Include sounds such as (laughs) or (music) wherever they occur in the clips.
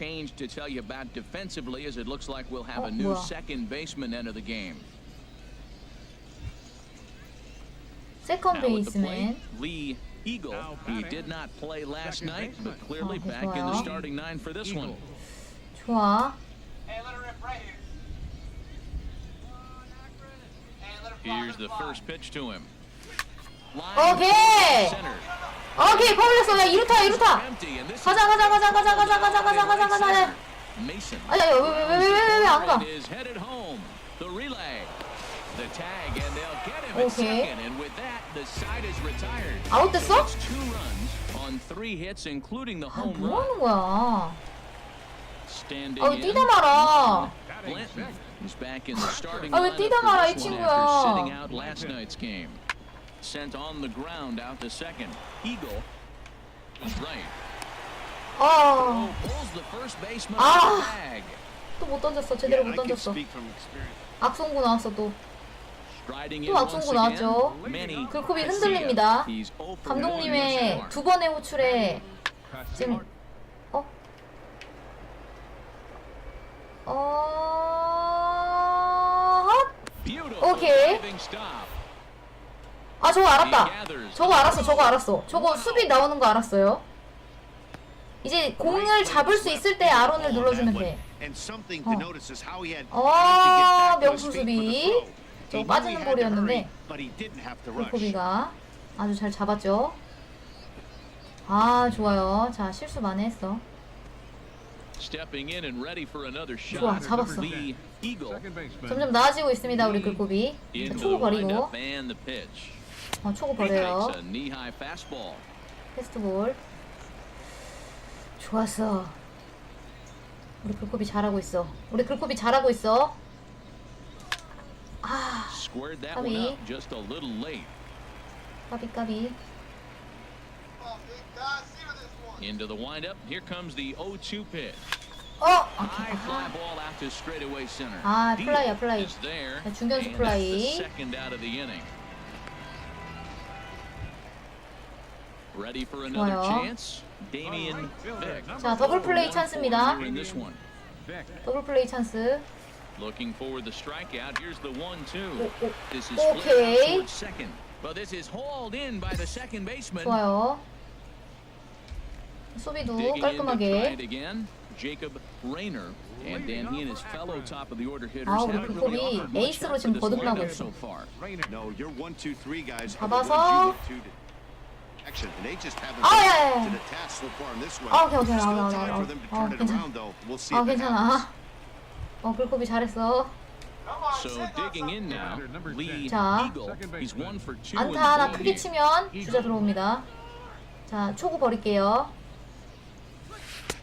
change to tell you about defensively as it looks like we'll have a oh, new second baseman enter the game. Second baseman. Lee Eagle. He did not play last night, but clearly oh, back in the starting nine for this one. 좋아. Here's the first pitch to him. Line okay. Center. 오케이 파울렸어. 야 이루타 이루타. 가자 가자 가자 가자 가자 가자 가자 가자 가자. 아야 왜왜왜왜왜안 가? retired. 아웃됐어? 아 home 뭐 run. 하는 거야? Standing 아왜 in, 뛰다 말아? Blanton is back in the starting 아, 왜 lineup 뛰다 말아, 이 친구야. Sent on the ground out to second. Eagle is right. 아. Oh, pulls the first baseman Ah. off the bag. 또 못 던졌어. 제대로 못 던졌어. 악송구 나왔어 또. Striding 또 악성구 나왔죠. Manny Garcia. 흔들립니다. He's 0 for 1 thus 감독님의. 두 번의 호출에 지금 어? 어? Beautiful 오케이. diving stop. 아 저거 알았다. 저거 알았어. 저거 알았어. 저거 수비 나오는 거 알았어요. 이제 공을 잡을 수 있을 때 아론을 눌러주면 돼. 어. 어, 명품 수비. 저거 빠지는 볼이었는데. 골코비가 아주 잘 잡았죠. 아 좋아요. 자 실수 많이 했어. 좋아. 잡았어. 점점 나아지고 있습니다 우리 글코비. 초구 버리고 아, 초구 버려요. 패스트볼. 좋았어. 우리 글코비 잘하고 있어. 우리 글코비 잘하고 있어. 아, 까비. 까비 까비. Into the windup, here comes the 0-2 pitch. 어! 아, 아 플라이야, 플라이. 중견수 플라이. 좋아요. chance? Damian Vick. 자 더블 플레이 찬스입니다. in this one. 더블 플레이 찬스. Looking for the strikeout. Here's the one-two. 오, 오. This is Okay. flipped out towards second, but this is hauled in by the second baseman. 좋아요. 수비도 Digging in to try 깔끔하게. it again. Jacob Rayner. And then he and his fellow top of the order hitters 아, 우리 haven't 글컵이 really offered much 에이스로 help for 지금 this 거듭나고 lineup 있어. so far. No, your one, two, three guys are the 잡아서. action. And they just haven't 아, been 야, 야, 야. to the task so far in this one. 아, 오케이, 오케이. Still 아, 아, time 아, for them to 아, turn it 괜찮아. around, though. We'll see 아 if it happens. 괜찮아. 어 글코비 잘했어. Come on, So check out digging in something. now, Number Lee 10. 자. Eagle. He's one for two in the 안타 하나 크게. 치면 주자 들어옵니다. 자 초구 버릴게요.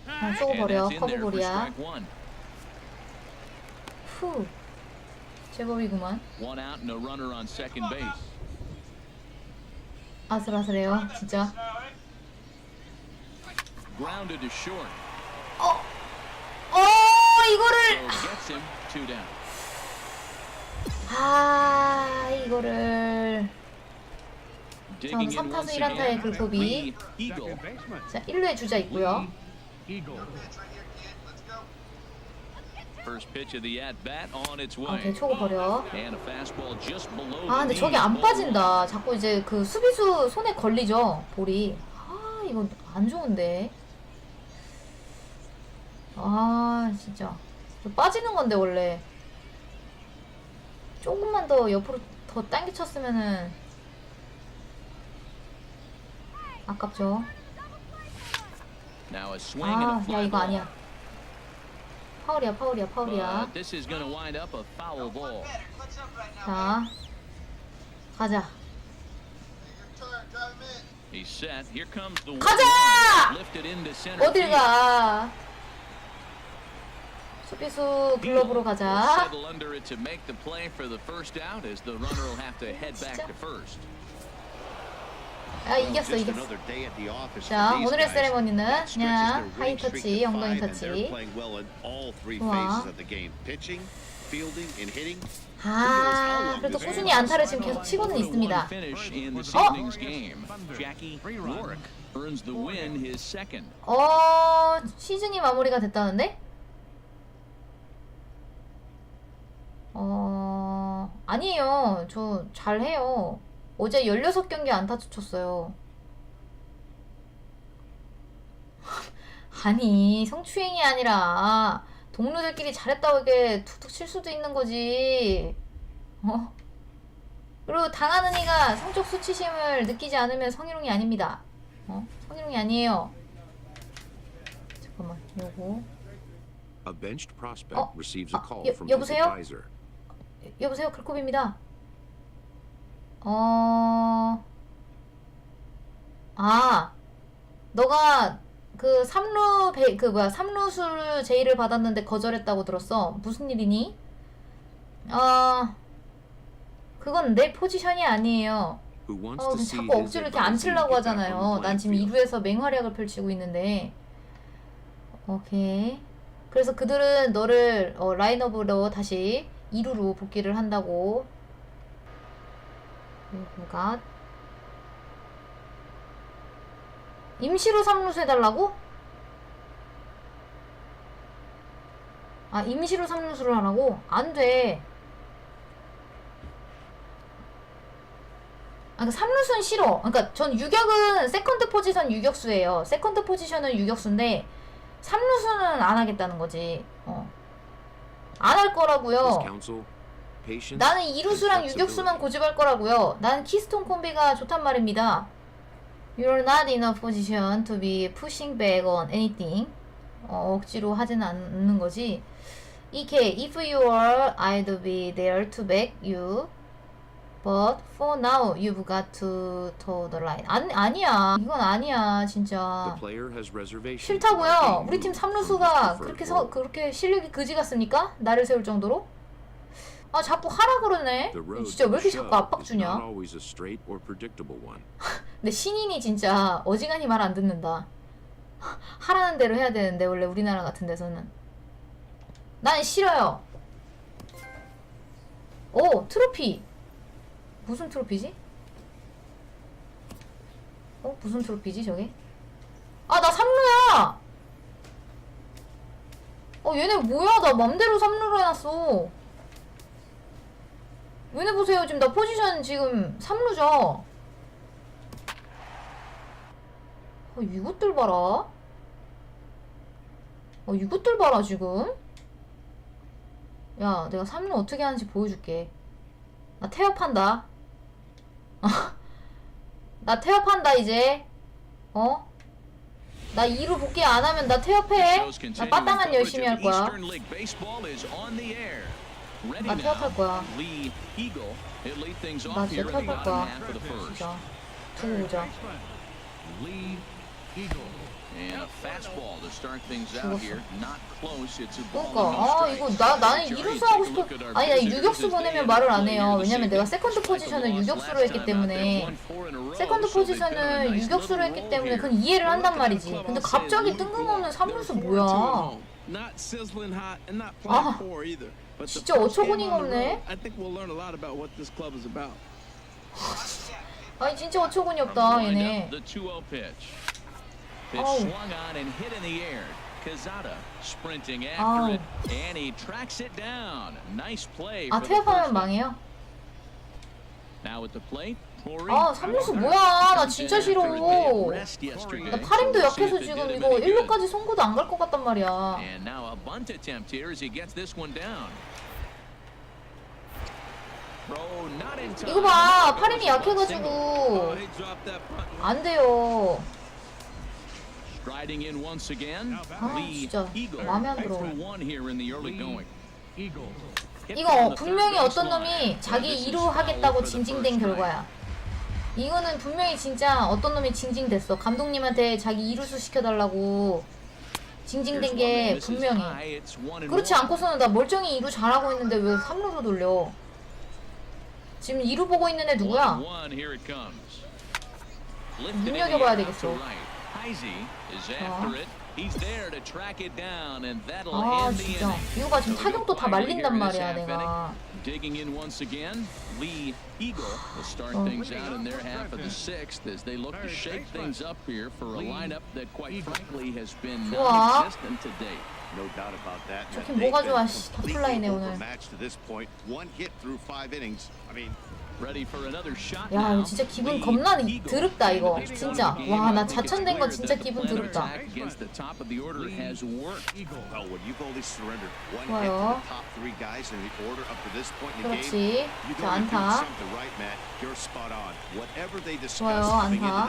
자, 초구 And 버려. that's in there for 커브볼이야. strike one. 후. 제법이구만. One out and a runner on second base. 아슬아슬해요. 진짜. Eh? 어. 어 이거를. 아 이거를. In 3타수 once 1안타의 again. 글코비. 자 1루에 주자 있고요. Eagle. Pitch right here, kid. Let's go. Way. 초구 버려. 아 근데 저게. 안 빠진다. 자꾸 이제 그 수비수 손에 걸리죠 볼이. 아 이거 안 좋은데. 아 진짜 저 빠지는 건데 원래 조금만 더 옆으로 더 당겨 쳤으면은 아깝죠. 아 야 이거. 아니야. 파울이야 파울이야 파울이야. But this is going to wind up a foul ball. Better. Clutch up right now. 자 가자. Hey, your turn. Drive him in. He's set. Here comes the 가자! one. Lifted into center 어딜 field. 가? 수비수 글러브로 가자. Settle under it to make the play for the first out as the runner will have to head back 진짜? to first. 아 이겼어 이겼어. 자 오늘의. 세레머니는 그냥 their 하이 winning streak 터치, to 엉덩이 터치. 좋아. 아 그래도 꾸준히 안타를 지금 계속 치고는 있습니다. 어? 어, 시즌이 마무리가 됐다는데? 어, 아니에요. 저 잘해요. 어제 16경기 안타 쳤어요. 아니, 성추행이 아니라 동료들끼리 잘했다고 이렇게 툭툭 칠 수도 있는 거지. 어? 그리고 당하는 이가 성적 수치심을 느끼지 않으면 성희롱이 아닙니다. 어? 성희롱이 아니에요. 잠깐만, 요거. 어, 아, 여- 여보세요? 여보세요, 글콥입니다. 어, 아, 너가 그 삼루 배, 그 뭐야, 삼루수를 제의를 받았는데 거절했다고 들었어. 무슨 일이니? 어, 그건 내 포지션이 아니에요. 어, 근데 자꾸 억지로 이렇게 안 치려고 하잖아요. 난 지금 field? 2루에서 맹활약을 펼치고 있는데. 오케이. 그래서 그들은 너를 어, 라인업으로 다시 2루로 복귀를 한다고. 누가 임시로 3루수 해달라고? 아 임시로 3루수를 하라고? 안 돼. 아, 그 3루수는 싫어. 그러니까 전 유격은 세컨드 포지션 유격수예요. 세컨드 포지션은 유격수인데 3루수는 안 하겠다는 거지. 어. 안 할 거라고요. 나는 이루수랑. 유격수만 고집할 거라고요. 나는 키스톤 콤비가 좋단 말입니다. You're not in a position to be pushing back on anything. 어, 억지로 하진 않는 거지. EK, if you were, I'd be there to back you. But for now, you've got to toe the line. 아니, 아니야. 이건 아니야, 진짜. 싫다고요. 우리 팀 moved from his 삼루수가 preferred 그렇게 서. 그렇게 실력이 그지 같습니까? 나를 세울 정도로? 아 자꾸 하라 그러네. 진짜 왜 이렇게 자꾸 압박 주냐? (laughs) 근데 신인이 진짜 어지간히 말 안 듣는다. 하라는 대로 해야 되는데 원래 우리나라 같은 데서는. 난 싫어요. 오 트로피. 무슨 트로피지? 어 무슨 트로피지 저게? 아 나 삼루야. 어 얘네 뭐야 나 맘대로 삼루로 해놨어. 얘네 보세요 지금 나 포지션 지금 삼루죠. 어, 이것들 봐라. 어, 이것들 봐라, 지금. 야, 내가 3루 어떻게 하는지 보여줄게. 나 태업한다. (laughs) 나 태업한다, 이제. 어? 나 2루 복귀 안 하면 나 태업해. 나 빠따만 열심히 할 거야. 나. 태업할 거야. 나 진짜 bottom 거야. 진짜. 두고 보자. 그러니까 아. 이거 나 나는 이루수 하고 싶어 아니 나 유격수 보내면 말을 안 해요 왜냐면 내가. 세컨드 포지션을 유격수로 했기 때문에 세컨드 포지션을 유격수로 했기 때문에. 그건 이해를 한단 말이지 근데 갑자기 뜬금없는 삼루수 뭐야 아, playing poor either. But the 진짜 first game 어처구니가 on the road, 없네. I think we'll learn a lot about what this club is about. 아니 진짜 어처구니 From 없다 the 얘네 windup, The 2-0 pitch. Pitch Oh. swung on and hit in the air. Kazada sprinting after Oh. it, and he tracks it down. Nice play 아 for the first 태업하면 one. 망해요 Now at the plate, Corey. 아 삼루수 뭐야 나 진짜 싫어. 나 팔힘도 We'll see 약해서 if it 지금 이거 any good. 1루까지 송구도 안 갈 것 같단 말이야. 이거 봐 팔힘이 Oh, 약해가지고. 안 돼요. 아, 진짜. 마음에 안 들어. 이거 분명히 어떤. 놈이 자기 This is 이루 foul 하겠다고 for the 징징댄 결과야. 이거는 분명히 진짜 어떤 놈이 징징댔어. 감독님한테 자기 이루수 시켜달라고 징징댄 게 분명히. 그렇지. 않고서는 나 멀쩡히 이루 잘하고 있는데 왜 3루로 돌려? 지금 이루 보고 있는 애 누구야? 눈여겨봐야 되겠어. to right. Heisey is after 어. it. He's there to track it down, and that'll 아 end the 진짜 inning. 이거가 지금 So 타격도 다 goodbye here 말린단 in this 말이야 half 내가 inning. Digging in once again, Lee Eagle will start Oh. things out in their half of the sixth as they look to shake things up here for a Lee lineup that, quite Eagle. frankly, has been 좋아. non-existent to date. No doubt about that. and 좋긴 that they've 뭐가 been 좋아, 씨. 다 completely 플라이네, 오늘. overmatched to this point. One hit through five innings. I mean, Ready for another shot 야. 이거 진짜 기분 겁나. 드럽다 이거 진짜 와 나 자천된 거 진짜 기분 드럽다 좋아요. 그렇지 자 안타 좋아요, 안타.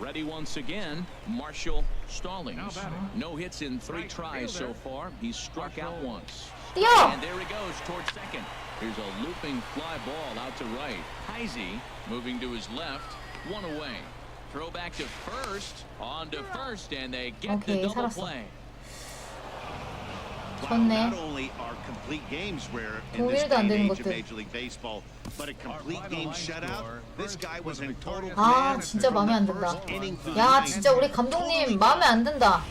Ready once again, Marshall Stallings. No hits in three tries so far. He's struck out once. 뛰어 And there he goes towards second. Here's a looping fly ball out to right. Heisey moving to his left, one away. Throw back to first, on to first, and they get Okay, the double 살았어. play. Wow, 좋네. not only are complete games rare in this 동일도 day 안 and 되는 age of 것들. Major League Baseball, but a complete game shutout, this guy was in total 아 command 진짜 from 마음에 the 안 든다 first inning 야 the ninth. 진짜 우리 감독님 마음에 안 든다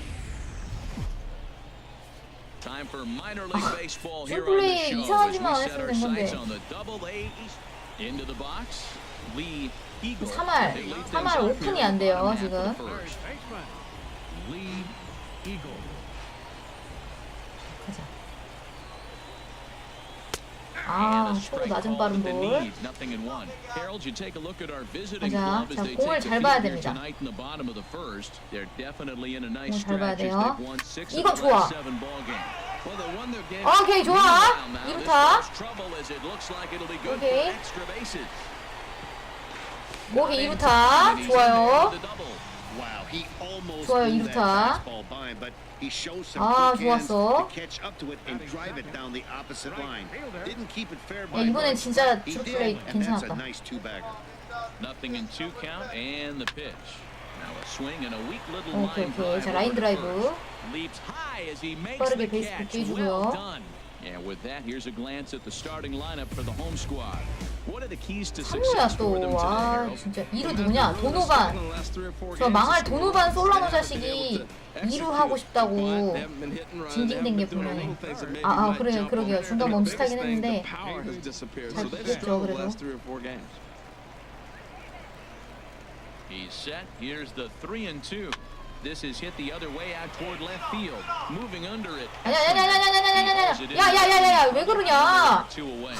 Time for minor league baseball here on 플레이 the show 이상한 as we 짓만 안 set 했으면 our 된 sights 건데. on the double A East. Into the box, Lee Eagle. 3할 They lead 3할 things up 오픈이 here 안 돼요 지금. 가자 아 초구 낮은 빠른 볼 as 자, 공을 잘 봐야 됩니다. 공을 잘 봐야 돼요. last 좋아. 오케이 좋아 이루타 오케이. And 이루타 좋아요 좋아요, 이루타. that fastball by, but he shows some 아, quick hands 좋았어. to catch up to it and drive it down the opposite line. Didn't keep it fair 야 by 이번엔 much, 진짜 but he 트루 did, 플레이 and that's a 괜찮았다 nice two-bagger. Nothing in two count and the pitch. Now a swing and a weak little 오케이 line 오케이 drive 자 over 라인 to 드라이브 first. Leaps high as he makes 빠르게 the 베이스 catch. 붙게 Well 해주고요. done. And with that, here's a glance at the starting lineup for the home squad. What are the keys to success for them today? 진짜 이루 누구냐 도노반 저 망할 도노반 솔라노 자식이 이루 하고 싶다고 징징댄 게 분명해. 아, 아, 그래요. 그러게요. 중간 멈칫하긴 했는데 잘 됐죠, 그래도. He's set. Here's the three and two. This is hit the other way out toward left field. Moving under it. 아니야 아니야 아니야 아니야 아니야 아니야 아니야 야야야야야 왜 그러냐 Two away.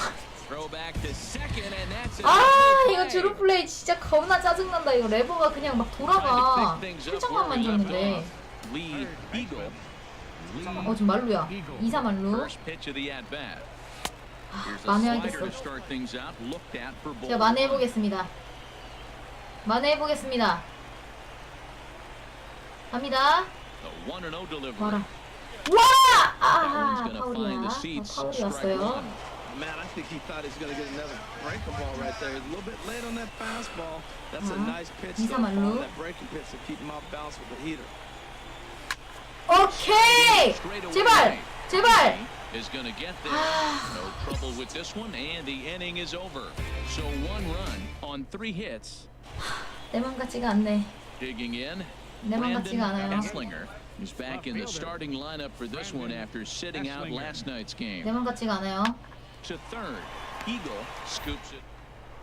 Throw back to second, and that's a 아 double 이거 play. 드루 플레이 진짜 겁나 짜증난다 이거 레버가 그냥 막 돌아가 살짝만 만졌는데 Lee Eagle. 어 지금 말루야 이사 말루 First pitch of the at bat. Here's a 만회하겠어. slider to start things out. Looked at for ball. 제가 만회해 보겠습니다 만회해 보겠습니다 갑니다 The 1 0 delivery. 와라 와라 That 아 one's going to find the 파울이야 seats. 어, 파울이 Strike 왔어요 one. Man, I think he thought he was going to get another breaking ball right there. He's a little bit late on that fastball. That's a Uh-huh. nice pitch. Isa though, following Manlu. that breaking pitch to keep him off balance with the heater. 오케이 Straight away. 제발 제발 Is going to get there. (sighs) No trouble with this one, and the inning is over. So one run on three hits. 내 맘 같지가 않네 Digging in, 내 맘 Brandon 같지가 않아요 Esslinger is back in the starting lineup for this one after sitting out last night's game. 내 맘 같지가 않아요 To third, Eagle scoops it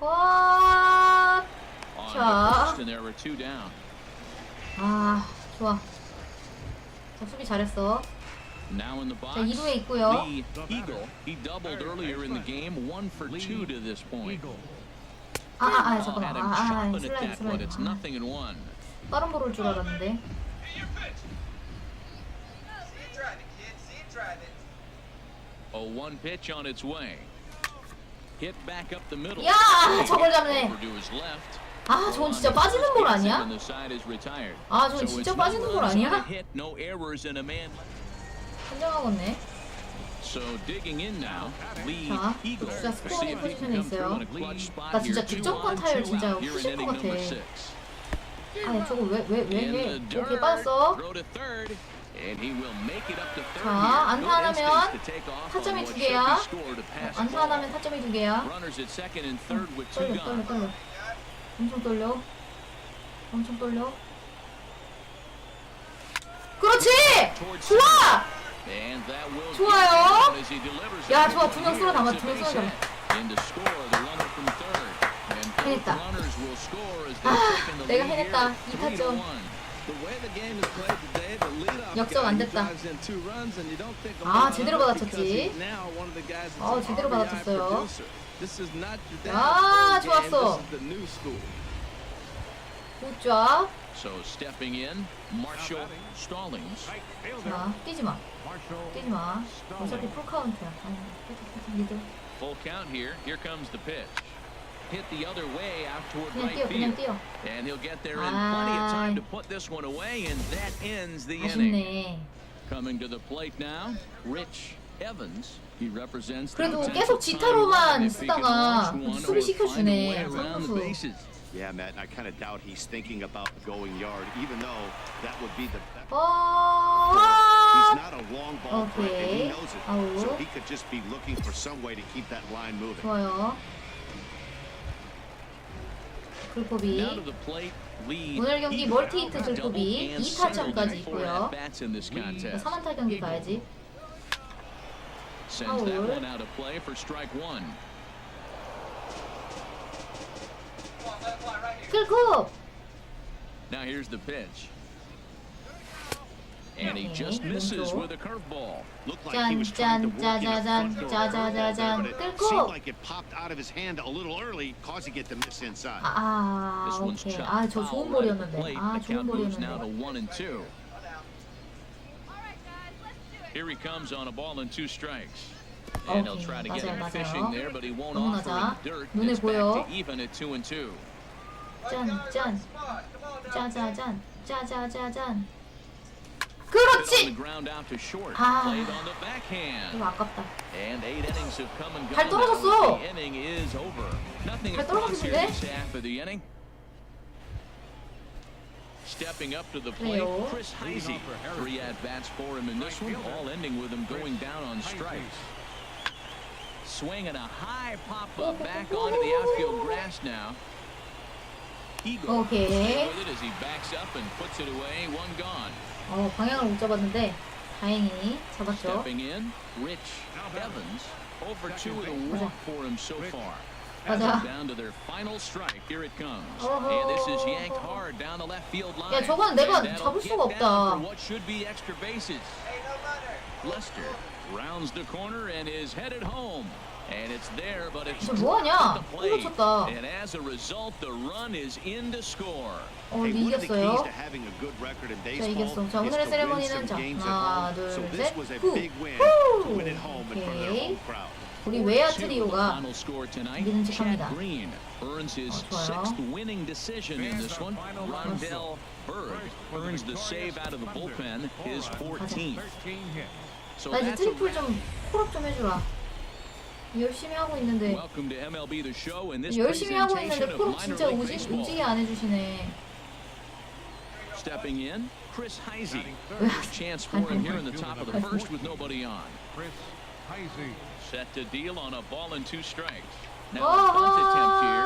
와 on 자. to first, and there were two down. 아 좋아 자 수비 잘했어 Now in the box, 자 2루에 있고요 Lee Eagle. He doubled earlier in the game, one for two to this point. Eagle. 아아아 Had 잠깐만 him 아아 chopping at 슬라이드 that, but it's 슬라이드 아, nothing in one. 다른 볼을 줄 알았는데. A one pitch on its way. Hit back up the middle. 야, 저걸 잡네. 아 저건 진짜 빠지는 볼 아니야? 아 저건 진짜 빠지는 볼 아니야? 현장하겠네 So digging in now, Lee 자, Eagle. 진짜 스코어링 포지션에 있어요. 나 진짜 득점권 타율 진짜 후실 것 같아. 아니 저거 왜왜왜 In 왜 the 오케이 dirt, 빠졌어 자. 안타 하나면 타점이 두 개야. 안타. 하나면 타점이 두 개야 떨려 떨려. 떨려 엄청 떨려 엄청 떨려. 그렇지! 좋아! 좋아요. 야, 좋아. the 두명 쓸어 담아, 두명 쓸어. In to score, the runner from third. And both 해냈다. 아, 내가 해냈다. here, 이 three to 타점. one. The way the game is played today, the leadoff 역전 안 됐다. 아, 제대로 받아쳤지. 어, an 제대로 받아쳤어요. 아. 좋았어. Fielder. 자, 뛰지 마. 뛰지 마. 어차피 풀 카운트야. 아니, 미드. Full count here. Here comes the pitch. Hit the other way out toward 그냥 right 뛰어, 그냥 field. 뛰어. And he'll get there in plenty of time to 아이. put this one away, and that ends the inning. 아쉽네. Coming to the plate now, Rich Evans. He represents the 그래도 potential 계속 지타로만 time run if he can 쓰다가 launch one 수비 or find a 시켜주네, way around the 선수. bases. Yeah, Matt, and I kind of doubt he's thinking about going yard, even though that would be the best. 어, He's 아, not a long ball threat, and he Okay. knows it. 아우. So he could just be looking for some way to keep that line moving. 좋아요. Now to 글코비. the plate, lead. 오늘 경기 Eagle. 멀티 히트 Double 글코비 and 2타점까지 single for 있고요. at-bats in this contest. 3안타 경기 가야지. Sends that foul. one out of play for strike one. 끌코! Now here's the pitch. And he Okay, just misses 왼쪽. with a curveball. Looked like he was trying to work in the 짠, front door 짜자잔, curveball there, but it 끌고. seemed like it popped out of his hand a little early, causing it to miss inside. 아, This one's 오케이. chopped 아, 저 foul 좋은 right at the 볼이었는데. plate. 아, The 좋은 count moves now to 볼이었는데. one and two. Here he comes on a ball and two strikes. And he'll Okay, try to get 맞아요, him 맞아요. fishing there, but he won't 너무 offer 낮아. in the dirt. 눈에 It's back 보여. to even at two and two. 짠, 짠. 짜자잔. 짜자자잔. Hit on the 그렇지! ground out to short. 아. Played on the backhand. 이거 아깝다. And eight innings have come and 잘 gone. 떨어졌어. The inning is over. Nothing 잘 across here 떨어졌는데? this half of the inning. Stepping up to the plate, 그래요. Chris Heisey. Three at bats for him in this one, all ending with him going down on strikes. Swinging a high pop up back onto the outfield grass now. Eagle Okay. stay with it as he backs up and puts it away. One gone. 어, 방향을 못 잡았는데 다행히 잡았죠. 맞아. 어허. 야, 저건 내가 잡을 수가 없다. Lester rounds the corner and is headed home. And it's there, but it's 저 뭐하냐? at the plate. 홈을 쳤다. And as a result, the run is in to score. 어, Hey, 근데 one of the keys 이겼어요. to having a good record in 자, baseball 이겼어. 자, is 오늘의 to win 세레머니는 some 자, games at 하나, home. So 둘, this 셋, was a 후. big win 후. to win at home in front of their 오케이. home crowd. 우리 외야 Two, the 트리오가 final score tonight. 믿음직합니다. Chad Green earns his 어, 좋아요. sixth winning decision in this one. Rondell Berg earns the save out of the bullpen, his 14th. 13 hits. So 나 이제 that's a 트리플 좀 콜업 좀 해주라. 열심히 하고 있는데 welcome to MLB The Show and this 열심히 하고 presentation 있는데 of 콜업 minor 진짜 league 오지, baseball. 오지게 안 해주시네. Stepping in, Chris Heisey. 왜? First chance for him here in the top of the first with nobody on. Chris Heisey. Set to deal on a ball and two strikes. Now a bunt attempt here.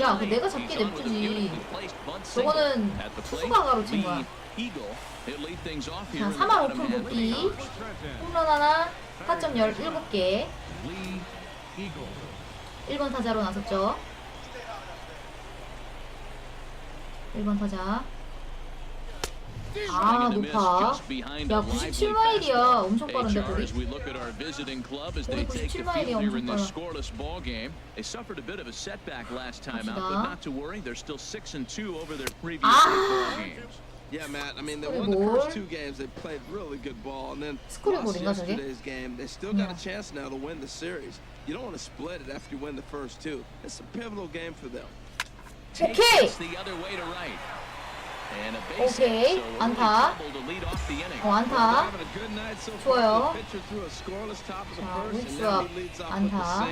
야, 그 내가. 잡게 냅두지. 저거는 At the plate, 투수가 가로챈 거야. 자, in the 3할 bottom 오픈. Trenton. 홈런 하나, 타점 17개. Lee Eagle. 1번 타자로 나섰죠. 1번 타자. 아, Swing and a miss 높아. just behind a 야, lively 97마일이야. fastball. 엄청 빠른데, HR 볼이? as we look at our visiting club as they 볼이 take the 97마일이야. field here in 엄청 this 빨라. scoreless ball game. They suffered a bit of a setback last time out, 갑시다. but not to worry. They're still six and two over their previous 아! four games. Yeah, Matt. I mean, they Scoring won the ball. first two games. They played really good ball, and then Scoring lost ball인가, 저게? yesterday's game. They still got Yeah. a chance now to win the series. You don't want to split it after you win the first two. It's a pivotal game for them. Takes 오케이. this the other way to right. 오케이. 안타. 어, 안타. 좋아요. 자, a 안타.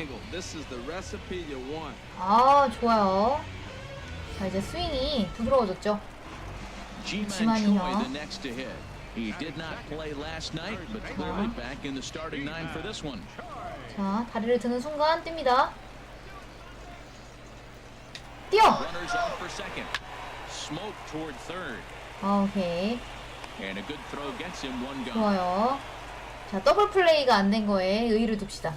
아, 좋아요. 자, 이제 스윙이 부드러워졌죠. 지만이요. He did not play last night, but clearly back in the starting nine for this one. 자, 다리를 드는 순간 뜁니다. 뛰어! Runners off for second. Smoke toward third. 아, 오케이. And a good throw gets him one gone. 좋아요. 자, 더블 플레이가 안 된 거에 의의를 둡시다.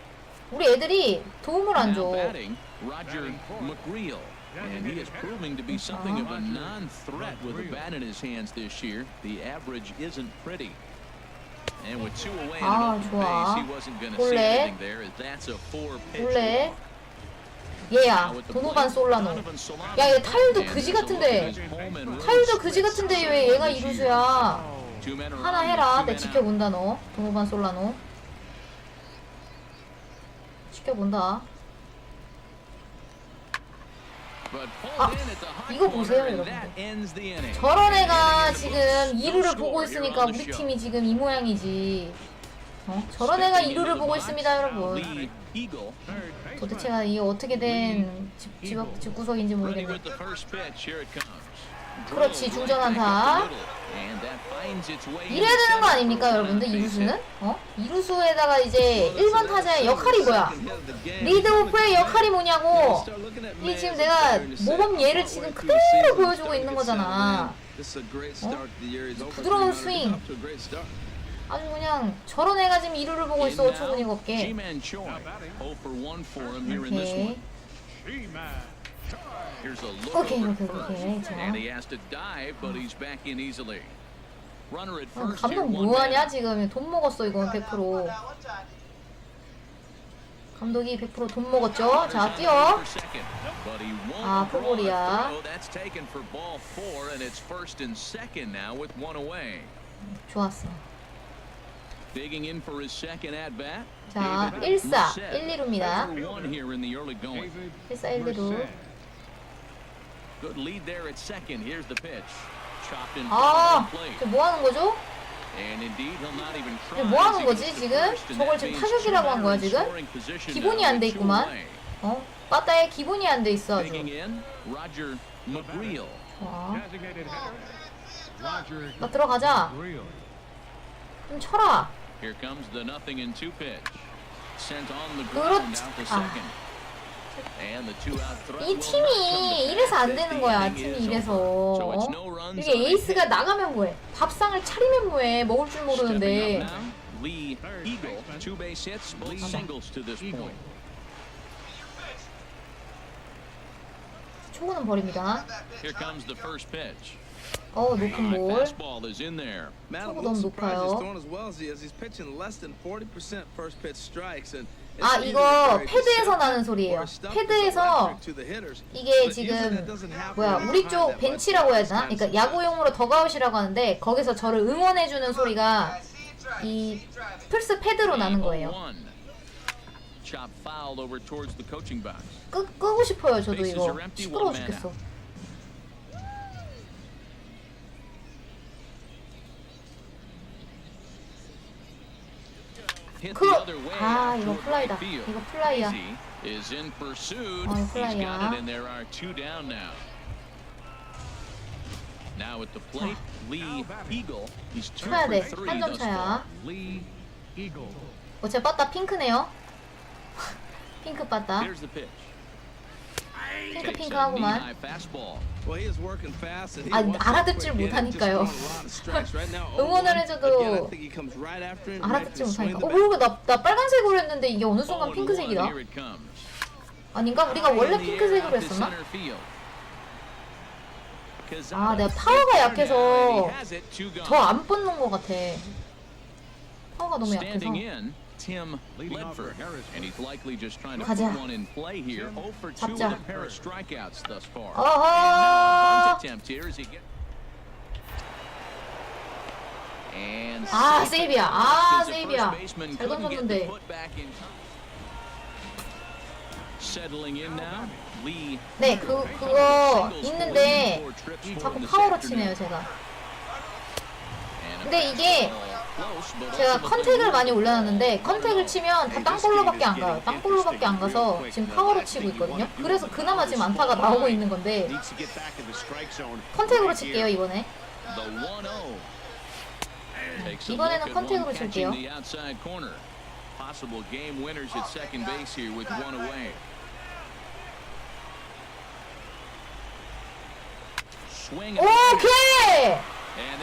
우리 애들이 도움을 안 줘. Roger McGreal. And he is proving to be something of a non-threat with a bat in his hands this year. The average isn't pretty. And with two away and 아, an open 좋아. base, he wasn't going to see 볼넷. anything there. That's a four-pitch walk. 얘야, 도노반 솔라노. 야, 얘 타율도 And 그지 같은데. and 타율도 그지 같은데 왜 얘가. 이루수야? Two men are 하나 on, 해라. two 내. 지켜본다 너. 도노반 솔라노. Pulled 아, 이거 보세요, inning. 저런 애가 지금 이루를 No 보고 score 있으니까 우리. 팀이 지금 이 모양이지. 어? 저런 애가 이루를 보고 있습니다, 여러분. 도대체가 이게 어떻게 된 집, 집, 집 구석인지 ready 모르겠네. 그렇지, Drove 중전 right back 안타. up the middle, and that finds its way 이래야 되는 거 아닙니까, 여러분들? 이루수는? 어? 이루수에다가 이제 1번 타자의 역할이 뭐야? 리드오프의 역할이 뭐냐고! 이 지금 내가 모범 예를 지금 그대로 보여주고 있는 거잖아. 부드러운 스윙. 아주 그냥 저런 애가 지금 이루를 보고 In 있어, now, 초근이 없게. G-Man Choi. 0 for 1 for him here in this 오케이. 오케이, 오케이, at first. 오케이. 어, first here, 감독 one 뭐하냐. 지금 돈 먹었어 이건 100% 감독이 100%돈 먹었죠 자 뛰어 아, 아 포볼이야. 좋았어 Digging in for his second at bat. 자, David 1사, Merced. 1, 2루입니다. Over one here in the early going. 1사 1, 2루 Good lead there at second. Here's the pitch. Chopped in 아, plate. 저 뭐하는 거죠? And indeed, he'll not even try 이게 뭐 하는 거지, 지금? 저걸 지금 타격이라고 한 거야, 지금? 기본이 안 돼 있구만. 어? 빠따에 기본이 안 돼 있어 아주 Roger McGreal. Roger 나 들어가자. 좀 쳐라 Here comes the nothing and two pitch. Sent on the 그렇- ground out to 아. second. And the two out threat 이 팀이 이래서 안 되는 the 거야 팀이 이래서 어? it's no runs 이게 에이스가. 나가면 뭐해 밥상을 차리면 뭐해 먹을 줄 모르는데 up now, Lee Eagle, two base hits, both singles to this Eagle. point. 초구는 버립니다 Here comes the first pitch. 어 높은 볼 fastball is in there. Man, 초구 너무 높아요. Throwing as well as he is. He's pitching less than 40% first pitch strikes. And it's 아 이거 패드에서 나는 소리예요 패드에서. 이게 지금 뭐야 우리 쪽. 벤치라고 해야 되나? 그러니까 야구용으로 더가웃이라고 하는데 거기서 저를 응원해주는 소리가 이 플스 패드로 나는 거예요. 끄, 끄고 싶어요 저도 이거 시끄러워 죽겠어. 그- 아, 이거 플라이다. 이거 플라이야. 어, 이거 플라이야. now. At the plate, Lee Eagle. He's two 쳐야 for 돼. three 한점 thus far. 차야. Lee Eagle. 어, 제 빠따 핑크네요. 핑크 빠따. Here's the pitch. 핑크 Takes 핑크 a 하구만. knee-high fastball. Well, he is working fast and he 아, 알아듣질 못하니까요. 응원을 0-1. 해줘도 알아듣지 swing 못하니까. 어. 그리고 나, 나 빨간색으로 했는데 이게 어느 순간 0-1, 핑크색이다. 아닌가? 우리가 원래 핑크색으로 했었나? 아, 내가 파워가 약해서 there now, and he has it, two gone. 더안 뻗는 것 같아. 파워가 너무 약해서. Tim Ledford. And he's likely just trying to 가자. put one in play here. 0 for 2 with 잡자. a pair of strikeouts thus far. 어허! And now a bunt attempt here as he gets. And 아, at 아, baseman 잘 던졌는데. 네, 그, 그거 있는데 자꾸 파워로 치네요, 제가. 근데 이게 제가 컨택을 많이 올려놨는데 컨택을 치면 다 땅볼로밖에 안 가요. 땅볼로밖에 안 가서 지금 파워로 치고 있거든요. 그래서 그나마 지금 안타가 나오고 있는 건데. 컨택으로 칠게요 이번에. The 1-0. Takes a 이번에는 컨택으로 칠게요. the outside corner. Possible game winners at second base here with one away. Swing and 오케이.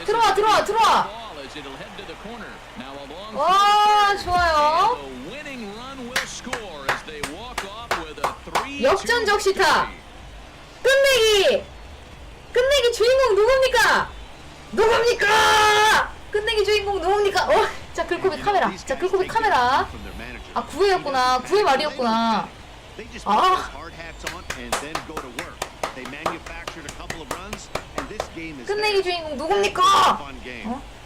들어와, 들어와, 들어와. 와. 좋아요. And the winning run will score as they walk off with a 3 역전적 시타. 끝내기. 끝내기 주인공 누굽니까? 누굽니까? 끝내기 주인공 누굽니까? 어, 자 글코비 카메라. 자 글코비 카메라. 아 9회였구나. 9회 말이었구나. Ah. is 끝내기. 주인공 누굽니까? 어?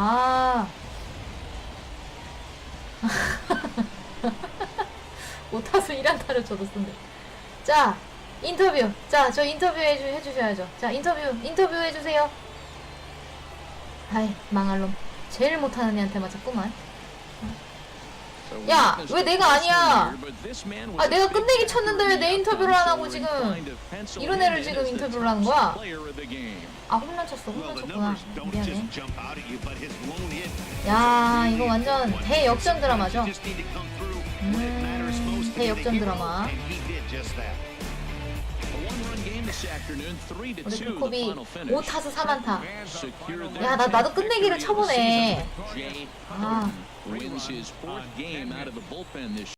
아. (laughs) 오타수 1안타를 쳐도 쓴대. 자, 인터뷰. 자, 저 인터뷰 해주, 해주셔야죠. 자, 인터뷰, 인터뷰 해주세요. 아이, 망할 놈. 제일 못하는 애한테만 자꾸만. 야, 왜 내가 아니야? 아, 내가 끝내기 쳤는데 왜 내 인터뷰를 안 하고 지금 이런 애를 지금 인터뷰를 하는 거야? 아, 홈런 쳤어. 홈런 the 쳤구나. 미안해. 야, 이거 완전 대역전 드라마죠. The 대역전 드라마. 우리 글코비 5타수 4만타. 야, 나 나도 끝내기를 쳐보네. 아. Wins his fourth game out of the bullpen this